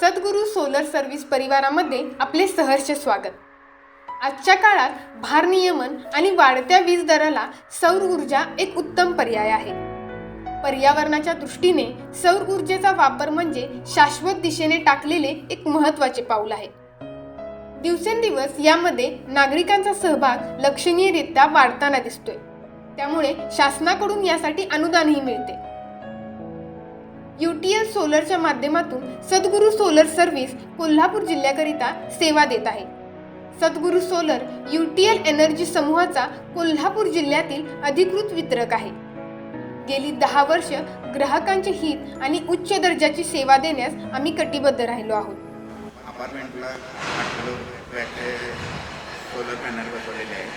सद्गुरू solar service परिवारामध्ये आपले सहर्ष स्वागत. आजच्या काळात भारनियमन आणि वाढत्या वीज दराला सौर ऊर्जा एक उत्तम पर्याय आहे. पर्यावरणाच्या दृष्टीने सौर ऊर्जेचा वापर म्हणजे शाश्वत दिशेने टाकलेले एक महत्त्वाचे पाऊल आहे. दिवसेंदिवस यामध्ये नागरिकांचा सहभाग लक्षणीयरित्या वाढताना दिसतोय. त्यामुळे शासनाकडून यासाठी अनुदानही मिळते. यू टी एल सोलरच्या माध्यमातून सद्गुरू सोलर सर्व्हिस कोल्हापूर जिल्ह्याकरिता सेवा देत आहे. Sadguru solar U T L energy समूहाचा कोल्हापूर जिल्ह्यातील अधिकृत वितरक आहे. गेली दहा वर्ष ग्राहकांचे हित आणि उच्च दर्जाची सेवा देण्यास आम्ही कटिबद्ध राहिलो आहोत. अपार्टमेंटला सोलर पॅनल बसवलेले आहे.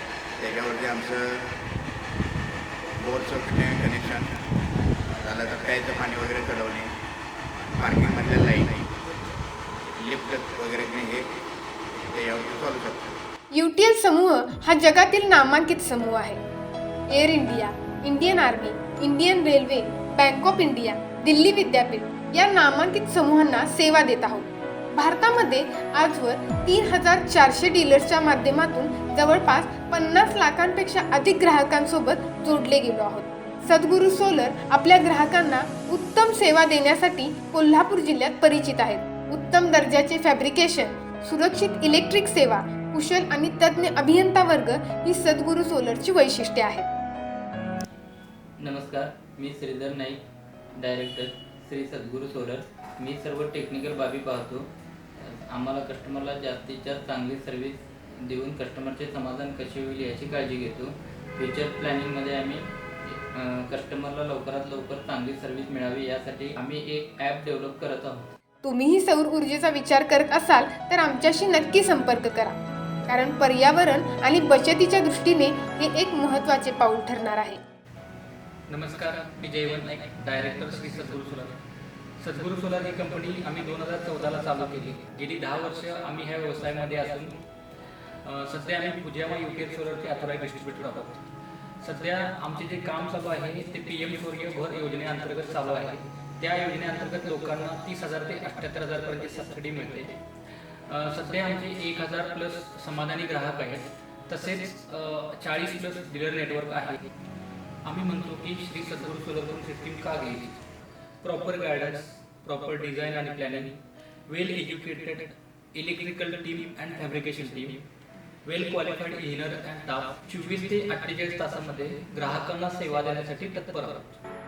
त्याच्यावरती आमचं बोरचं कनेक्शन झालं तर प्यायचं पाणी वगैरे चढवणे पार्किंगमधल्या लाइट लिफ्ट वगैरे हे त्याच्यावरती चालू शकतो. युटीएल समूह हा जगातील नामांकित समूह आहे. Air India Indian army Indian railway bank of India Delhi विद्यापीठ या नामांकित समूहांना सेवा देत आहोत. भारतामध्ये आजवर तीन हजार चारशे डीलर्सच्या माध्यमातून जवळपास पन्नास लाखांपेक्षा अधिक ग्राहकांसोबत जोडले गेलो आहोत. सद्गुरू सोलर आपल्या ग्राहकांना उत्तम सेवा देण्यासाठी कोल्हापूर जिल्ह्यात परिचित आहेत. उत्तम दर्जाचे फॅब्रिकेशन सुरक्षित इलेक्ट्रिक सेवा कुशल आणि तज्ज्ञ अभियंता वर्ग ही सद्गुरू सोलरची वैशिष्ट्ये आहेत. नमस्कार मी श्रीधर नाईक डायरेक्टर श्री सद्गुरू सोलर. मी सर्व टेक्निकल बाबी पाहतो. आम्हाला कस्टमरला जास्तीत जास्त चांगली सर्व्हिस देऊन कस्टमरचे समाधान कसे होईल याची काळजी घेतो. फ्युचर प्लॅनिंगमध्ये आम्ही कस्टमरला लवकरात लवकर चांगली सर्व्हिस मिळावी यासाठी आम्ही एक ॲप डेव्हलप करत आहोत. तुम्हीही सौर ऊर्जेचा विचार करत असाल तर आमच्याशी नक्की संपर्क करा. कारण पर्यावरण आणि बचतीच्या दृष्टीने हे एक महत्त्वाचे पाऊल ठरणार आहे. नमस्कार मी जयवंत नाईक डायरेक्टर श्री सद्गुरू सोलार. सद्गुरू सोलार ही कंपनी आम्ही दोन हजार चौदाला चालू केली. गेली दहा वर्ष आम्ही ह्या व्यवसायामध्ये असून सध्या आम्ही पूजामा युकेर सोलरचे अथॉराईज डिस्ट्रीब्युटर आहोत. सध्या आमचे जे काम चालू आहे ते पी एम स्वर्गीय घर योजनेअंतर्गत चालू आहे. त्या योजनेअंतर्गत लोकांना तीस हजार ते अठ्ठ्याहत्तर हजारपर्यंत सबसिडी मिळते. सध्या आमचे एक हजार प्लस समाधानी ग्राहक आहेत. तसेच चाळीस प्लस डीलर नेटवर्क आहे. आम्ही म्हणतो की श्री सद्गुरू सोलापूर सिस्टीम का घ्यायची? प्रॉपर गायडन्स प्रॉपर डिझाईन आणि planning well educated electrical team and fabrication team well qualified engineer and staff चोवीस ते अठ्ठेचाळीस तासामध्ये ग्राहकांना सेवा देण्यासाठी तत्पर आहोत.